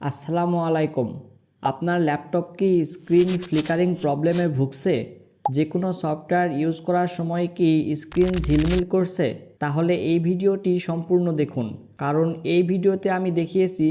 আসসালামু আলাইকুম। আপনার ল্যাপটপ কি স্ক্রিন ফ্লিকারিং প্রবলেমে ভুগছে? যে কোনো সফটওয়্যার ইউজ করার সময় কি স্ক্রিন ঝিলমিল করছে? তাহলে এই ভিডিওটি সম্পূর্ণ দেখুন। কারণ এই ভিডিওতে আমি দেখিয়েছি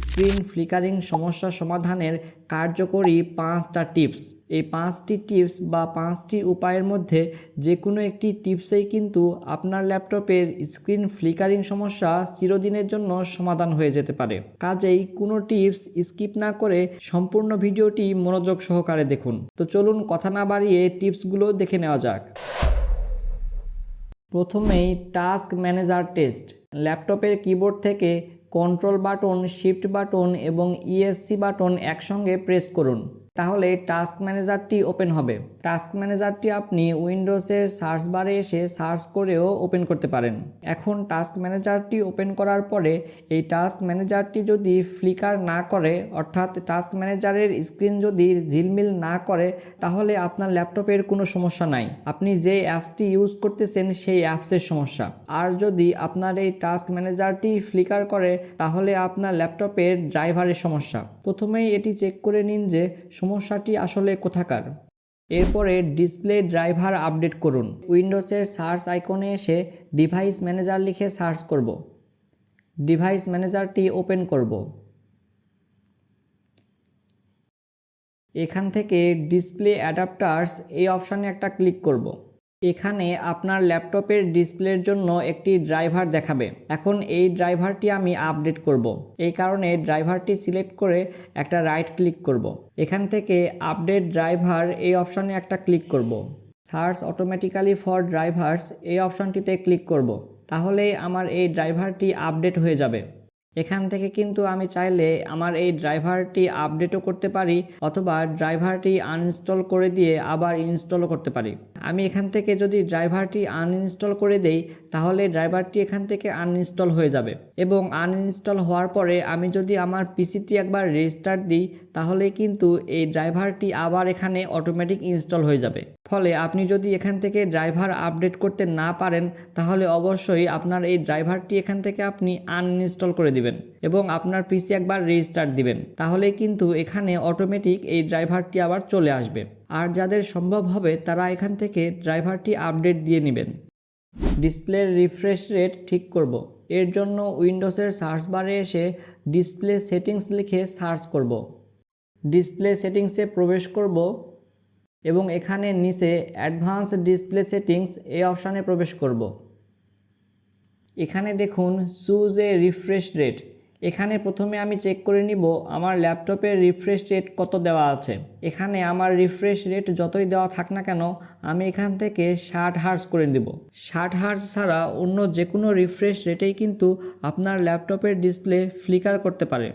স্ক্রিন ফ্লিকারিং সমস্যা সমাধানের কার্যকরী পাঁচটা টিপস। এই পাঁচটি টিপস বা পাঁচটি উপায়ের মধ্যে যে কোনো একটি টিপসেই কিন্তু আপনার ল্যাপটপের স্ক্রিন ফ্লিকারিং সমস্যা চিরদিনের জন্য সমাধান হয়ে যেতে পারে। কাজেই কোনো টিপস স্কিপ না করে সম্পূর্ণ ভিডিওটি মনোযোগ সহকারে দেখুন। তো চলুন কথা না বাড়িয়ে টিপসগুলো দেখে নেওয়া যাক। প্রথমেই টাস্ক ম্যানেজার টেস্ট। ল্যাপটপের কিবোর্ড থেকে কন্ট্রোল বাটন, শিফট বাটন এবং ইএসসি বাটন একসঙ্গে প্রেস করুন। তাহলে টাস্ক ম্যানেজারটি ওপেন হবে। টাস্ক ম্যানেজারটি আপনি উইন্ডোজের সার্চ বারে এসে সার্চ করেও ওপেন করতে পারেন। এখন টাস্ক ম্যানেজারটি ওপেন করার পরে এই টাস্ক ম্যানেজারটি যদি ফ্লিকার না করে, অর্থাৎ টাস্ক ম্যানেজারের স্ক্রিন যদি ঝিলমিল না করে, তাহলে আপনার ল্যাপটপের কোনো সমস্যা নাই। আপনি যে অ্যাপসটি ইউজ করতেছেন সেই অ্যাপসের সমস্যা। আর যদি আপনার এই টাস্ক ম্যানেজারটি ফ্লিকার করে, তাহলে আপনার ল্যাপটপের ড্রাইভারের সমস্যা। প্রথমেই এটি চেক করে নিন যে সমস্যাটি আসলে কোথাকার? এরপরে ডিসপ্লে ড্রাইভার আপডেট করুন। উইন্ডোজের সার্চ আইকনে এসে ডিভাইস ম্যানেজার লিখে সার্চ করব। ডিভাইস ম্যানেজারটি ওপেন করব। এখান থেকে ডিসপ্লে অ্যাডাপ্টার্স এই অপশানে একটা ক্লিক করব। এখানে আপনার ল্যাপটপের ডিসপ্লের জন্য একটি ড্রাইভার দেখাবে এখন এই ড্রাইভারটি আমি আপডেট করব। এই কারণে ড্রাইভারটি সিলেক্ট করে একটা রাইট ক্লিক করব। এখান থেকে আপডেট ড্রাইভার এই অপশানে একটা ক্লিক করব। সার্চ অটোমেটিক্যালি ফর ড্রাইভার্স এই অপশানটিতে ক্লিক করব। তাহলে আমার এই ড্রাইভারটি আপডেট হয়ে যাবে এখান থেকে কিন্তু আমি চাইলে আমার এই ড্রাইভারটি আপডেটও করতে পারি অথবা ড্রাইভারটি আনইনস্টল করে দিয়ে আবার ইনস্টলও করতে পারি। আমি এখান থেকে যদি ড্রাইভারটি আনইনস্টল করে দেই, তাহলে ড্রাইভারটি এখান থেকে আনইনস্টল হয়ে যাবে এবং আনইনস্টল হওয়ার পরে আমি যদি আমার পিসিটি একবার রেজিস্টার দিই তাহলে কিন্তু এই ড্রাইভারটি আবার এখানে অটোমেটিক ইনস্টল হয়ে যাবে। ফলে আপনি যদি এখান থেকে ড্রাইভার আপডেট করতে না পারেন, তাহলে অবশ্যই আপনার এই ড্রাইভারটি এখান থেকে আপনি আনইনস্টল করে দিবেন এবং আপনার পিসি একবার রেজিস্টার্ট দিবেন তাহলে কিন্তু এখানে অটোমেটিক এই ড্রাইভারটি আবার চলে আসবে আর যাদের সম্ভব হবে, তারা এখান থেকে ড্রাইভারটি আপডেট দিয়ে নেবেন ডিসপ্লের রিফ্রেশ রেট ঠিক করব। এর জন্য উইন্ডোজের সার্চ বারে এসে ডিসপ্লে সেটিংস লিখে সার্চ করব। ডিসপ্লে সেটিংসে প্রবেশ করব এবং এখানে নিচে অ্যাডভান্স ডিসপ্লে সেটিংস এই অপশানে প্রবেশ করব। এখানে দেখুন চুজ এ রিফ্রেশ রেট এখানে প্রথমে আমি চেক করে নিব আমার ল্যাপটপের রিফ্রেশ রেট কত দেওয়া আছে। এখানে আমার রিফ্রেশ রেট যতই দেওয়া থাক না কেন, আমি এখান থেকে ষাট হার্স করে দেব ষাট হার্স ছাড়া অন্য যে কোনো রিফ্রেশ রেটেই কিন্তু আপনার ল্যাপটপের ডিসপ্লে ফ্লিকার করতে পারে।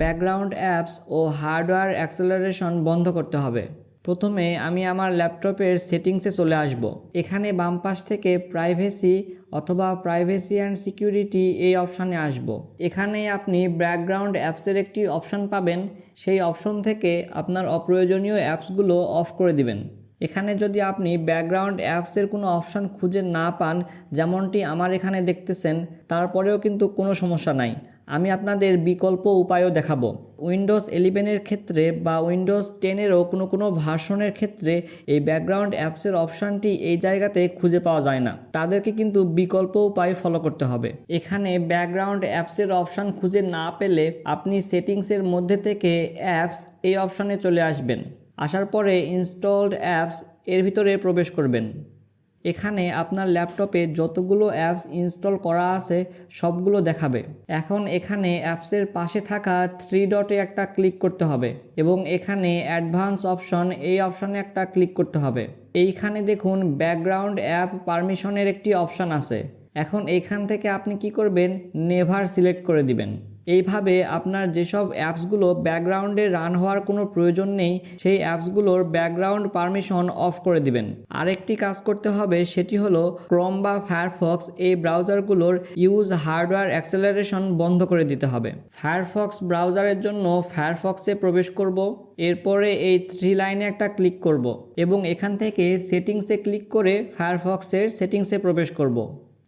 ব্যাকগ্রাউন্ড অ্যাপস ও হার্ডওয়্যার অ্যাক্সেলারেশন বন্ধ করতে হবে। প্রথমে আমি আমার ল্যাপটপের সেটিংসে চলে আসব। এখানে বাম পাশ থেকে প্রাইভেসি অথবা প্রাইভেসি অ্যান্ড সিকিউরিটি এই অপশানে আসব। এখানে আপনি ব্যাকগ্রাউন্ড অ্যাপসের একটি অপশান পাবেন। সেই অপশন থেকে আপনার অপ্রয়োজনীয় অ্যাপসগুলো অফ করে দিবেন। এখানে যদি আপনি ব্যাকগ্রাউন্ড অ্যাপসের কোনো অপশান খুঁজে না পান, যেমনটি আমার এখানে দেখতেছেন, তারপরেও কিন্তু কোনো সমস্যা নাই। আমি আপনাদের বিকল্প উপায়ও দেখাবো। উইন্ডোজ ইলেভেনের ক্ষেত্রে বা উইন্ডোজ টেনেরও কোনো কোনো ভার্সনের ক্ষেত্রে এই ব্যাকগ্রাউন্ড অ্যাপসের অপশানটি এই জায়গাতে খুঁজে পাওয়া যায় না। তাদেরকে কিন্তু বিকল্প উপায় ফলো করতে হবে। এখানে ব্যাকগ্রাউন্ড অ্যাপসের অপশান খুঁজে না পেলে আপনি সেটিংসের মধ্যে থেকে অ্যাপস এই অপশানে চলে আসবেন। আসার পরে ইনস্টলড অ্যাপস এর ভিতরে প্রবেশ করবেন। এখানে আপনার ল্যাপটপে যতগুলো অ্যাপস ইনস্টল করা আছে, সবগুলো দেখাবে। এখন এখানে অ্যাপসের পাশে থাকা থ্রি ডটে একটা ক্লিক করতে হবে এবং এখানে অ্যাডভান্স অপশন, এই অপশনে একটা ক্লিক করতে হবে। এইখানে দেখুন, ব্যাকগ্রাউন্ড অ্যাপ পারমিশনের একটি অপশান আছে। এখন এইখান থেকে আপনি কি করবেন? নেভার সিলেক্ট করে দিবেন। এইভাবে আপনার যেসব অ্যাপসগুলো ব্যাকগ্রাউন্ডে রান হওয়ার কোনো প্রয়োজন নেই, সেই অ্যাপসগুলোর ব্যাকগ্রাউন্ড পারমিশন অফ করে দিবেন। আরেকটি কাজ করতে হবে, সেটি হলো ক্রম বা ফায়ারফক্স এই ব্রাউজারগুলোর ইউজ হার্ডওয়্যার অ্যাক্সেলারেশন বন্ধ করে দিতে হবে। ফায়ারফক্স ব্রাউজারের জন্য ফায়ারফক্সে প্রবেশ করব, এরপরে এই থ্রি লাইনে একটা ক্লিক করব এবং এখান থেকে সেটিংসে ক্লিক করে ফায়ারফক্সের সেটিংসে প্রবেশ করব।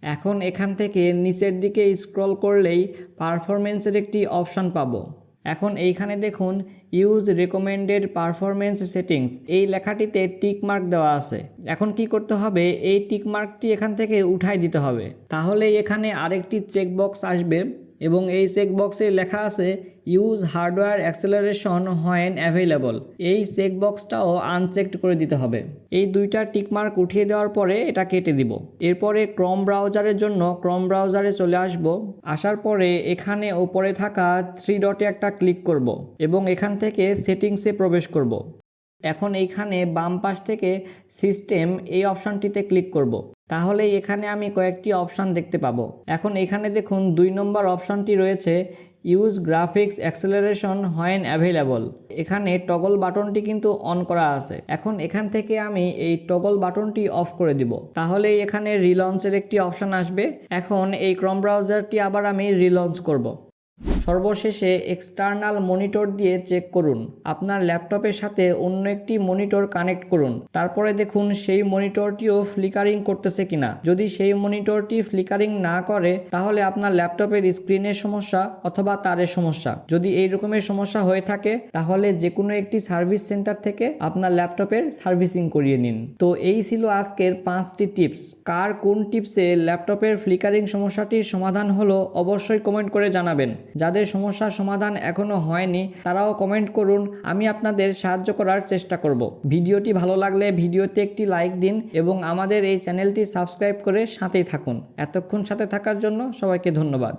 এখন এখান থেকে নিচের দিকে স্ক্রল করলেই পারফরমেন্সের একটি অপশন পাবো। এখন এইখানে দেখুন ইউজ রেকমেন্ডেড পারফরমেন্স সেটিংস এই লেখাটিতে টিক মার্ক দেওয়া আছে। এখন কি করতে হবে? এই টিক মার্কটি এখান থেকে উঠাই দিতে হবে। তাহলে এখানে আরেকটি চেকবক্স আসবে। এবং এই চেকবক্সে লেখা আছে, use hardware acceleration when available এই চেকবক্সটাও আনচেকড করে দিতে হবে। এই দুইটা টিকমার্ক উঠিয়ে দেওয়ার পরে এটা কেটে দিব। এরপরে ক্রম ব্রাউজারের জন্য ক্রম ব্রাউজারে চলে আসব। আসার পরে এখানে ওপরে থাকা থ্রি ডটে একটা ক্লিক করব এবং এখান থেকে সেটিংসে প্রবেশ করব। এখন এইখানে বাম পাশ থেকে সিস্টেম এই অপশনটিতে ক্লিক করব। তাহলে এখানে আমি কয়েকটি অপশান দেখতে পাবো। এখন এখানে দেখুন দুই নম্বর অপশনটি রয়েছে use graphics acceleration when available এখানে টগল বাটনটি কিন্তু অন করা আছে। এখন এখান থেকে আমি এই টগল বাটনটি অফ করে দিব। তাহলে এখানে রিলঞ্চের একটি অপশান আসবে। এখন এই ক্রম ব্রাউজারটি আবার আমি রিলঞ্চ করব। সর্বশেষে এক্সটার্নাল মনিটর দিয়ে চেক করুন। আপনার ল্যাপটপের সাথে অন্য একটি মনিটর কানেক্ট করুন। তারপরে দেখুন সেই মনিটরটিও ফ্লিকারিং করতেছে কিনা। যদি সেই মনিটরটি ফ্লিকারিং না করে, তাহলে আপনার ল্যাপটপের স্ক্রিনের সমস্যা অথবা তারের সমস্যা। যদি এই রকমের সমস্যা হয়ে থাকে, তাহলে যে কোনো একটি সার্ভিস সেন্টার থেকে আপনার ল্যাপটপের সার্ভিসিং করিয়ে নিন। তো এই ছিল আজকের পাঁচটি টিপস। কার কোন টিপসে ল্যাপটপের ফ্লিকারিং সমস্যাটির সমাধান হলো অবশ্যই কমেন্ট করে জানাবেন। যাদের সমস্যার সমাধান এখনও হয়নি, তারাও কমেন্ট করুন, আমি আপনাদের সাহায্য করার চেষ্টা করব। ভিডিওটি ভালো লাগলে ভিডিওতে একটি লাইক দিন এবং আমাদের এই চ্যানেলটি সাবস্ক্রাইব করে সাথেই থাকুন। এতক্ষণ সাথে থাকার জন্য সবাইকে ধন্যবাদ।